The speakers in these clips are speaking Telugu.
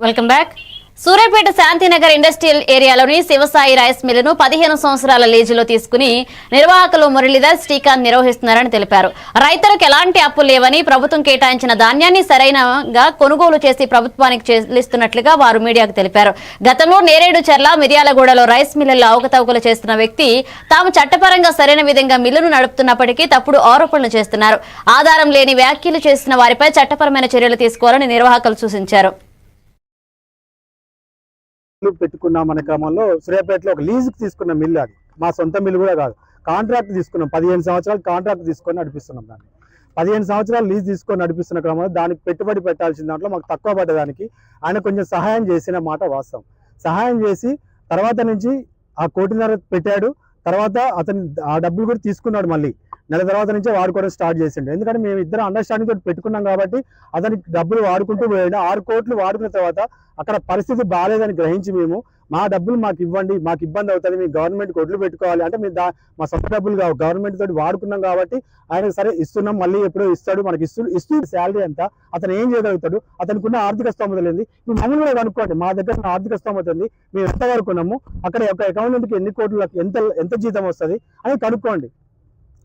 Welcome back Suryapet Shantinagar industrial ఏరియాలోని Shivasai rice మిల్లును పదిహేను సంవత్సరాల లీజులో తీసుకుని నిర్వాహకులు మురళీధర్ శ్రీకాంత్ నిర్వహిస్తున్నారని తెలిపారు. రైతులకు ఎలాంటి అప్పులు లేవని ప్రభుత్వం కేటాయించిన ధాన్యాన్ని సరైనగా కొనుగోలు చేసి ప్రభుత్వానికి చెల్లిస్తున్నట్లుగా వారు మీడియాకు తెలిపారు. గతంలో నేరేడు చెర్ల మిర్యాలగూడలో రైస్ మిల్లుల్లో అవకతవకలు చేస్తున్న వ్యక్తి తాము చట్టపరంగా సరైన విధంగా మిల్లును నడుపుతున్నప్పటికీ తప్పుడు ఆరోపణలు చేస్తున్నారు. ఆధారం లేని వ్యాఖ్యలు చేసిన వారిపై చట్టపరమైన చర్యలు తీసుకోవాలని నిర్వాహకులు సూచించారు. మిల్లు పెట్టుకున్నాం అనే క్రమంలో సూర్యాపేటలో ఒక లీజుకి తీసుకున్న మిల్లు అది. మా సొంత మిల్లు కూడా కాదు. కాంట్రాక్ట్ తీసుకున్నాం. పదిహేను సంవత్సరాలు కాంట్రాక్ట్ తీసుకొని నడిపిస్తున్నాం దాన్ని. పదిహేను సంవత్సరాలు లీజ్ తీసుకొని నడిపిస్తున్న క్రమంలో దానికి పెట్టుబడి పెట్టాల్సిన దాంట్లో మాకు తక్కువ పడ్డదానికి ఆయన కొంచెం సహాయం చేసిన మాట వాస్తవం. సహాయం చేసి తర్వాత నుంచి ఆ కోటిన్నర పెట్టాడు. తర్వాత అతను ఆ డబ్బులు కూడా తీసుకున్నాడు మళ్ళీ. నెల తర్వాత నుంచే వాడుకోవడం స్టార్ట్ చేసిండు. ఎందుకంటే మేము ఇద్దరు అండర్స్టాండింగ్ తోటి పెట్టుకున్నాం కాబట్టి అతనికి డబ్బులు వాడుకుంటూ పోయాడు. ఆరు కోట్లు వాడుకున్న తర్వాత అక్కడ పరిస్థితి బాగాలేదని గ్రహించి మేము మా డబ్బులు మాకు ఇవ్వండి మాకు ఇబ్బంది అవుతుంది మీ గవర్నమెంట్ కొట్లు పెట్టుకోవాలి అంటే మేము దా మా సొంత డబ్బులు కావు. గవర్నమెంట్ తోటి వాడుకున్నాం కాబట్టి ఆయన సరే ఇస్తున్నాం మళ్ళీ ఎప్పుడో ఇస్తాడు మనకి ఇస్తూ ఇస్తూ శాలరీ ఎంత అతను ఏం చేయగలుగుతాడు? అతనికి ఉన్న ఆర్థిక స్తోమత లేదు మీ మమ్మల్ని కూడా కనుక్కోండి. మా దగ్గర ఉన్న ఆర్థిక స్తోమత ఉంది. మేము ఎంత కనుక్కున్నాము అక్కడ ఒక అకౌంట్కి ఎన్ని కోట్లకు ఎంత ఎంత జీతం వస్తుంది? అని కనుక్కోండి.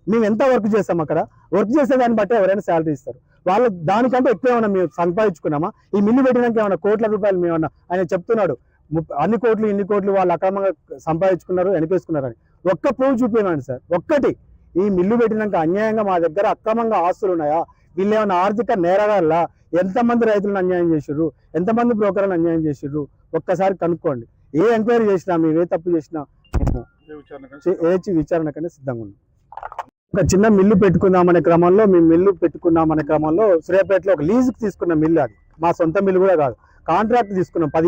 మేము ఎంత వర్క్ చేస్తాం అక్కడ? వర్క్ చేసే దాన్ని బట్టి ఎవరైనా శాలరీ ఇస్తారు. వాళ్ళు దానికంటే ఎక్కువ ఏమైనా మేము సంపాదించుకున్నామా? ఈ మిల్లు పెట్టినాక ఏమైనా కోట్ల రూపాయలు మేమన్నా ఆయన చెప్తున్నాడు అన్ని కోట్లు ఇన్ని కోట్లు వాళ్ళు అక్రమంగా సంపాదించుకున్నారు వెనకేసుకున్నారని. ఒక్క ప్రూఫ్ చూపించండి సార్. ఒక్కటి ఈ మిల్లు పెట్టినాక అన్యాయంగా మా దగ్గర అక్రమంగా ఆస్తులు ఉన్నాయా? వీళ్ళు ఏమైనా ఆర్థిక నేరగాళ్ళ ఎంతమంది రైతులను అన్యాయం చేసిర్రు? ఎంతమంది బ్రోకర్లను అన్యాయం చేసిర్రు? ఒక్కసారి కనుక్కోండి. ఏ ఎంక్వైరీ చేసినా మేము ఏ తప్పు చేసినా ఏ చి- విచారణకనే సిద్ధంగా ఉన్నాం. ఒక చిన్న మిల్లు పెట్టుకుందామనే క్రమంలో మేము మిల్లు పెట్టుకున్నామనే క్రమంలో సూర్యాపేటలో ఒక లీజుకి తీసుకున్న మిల్లు అది. మా సొంత మిల్లు కూడా కాదు. కాంట్రాక్ట్ తీసుకున్నాం పదిహేను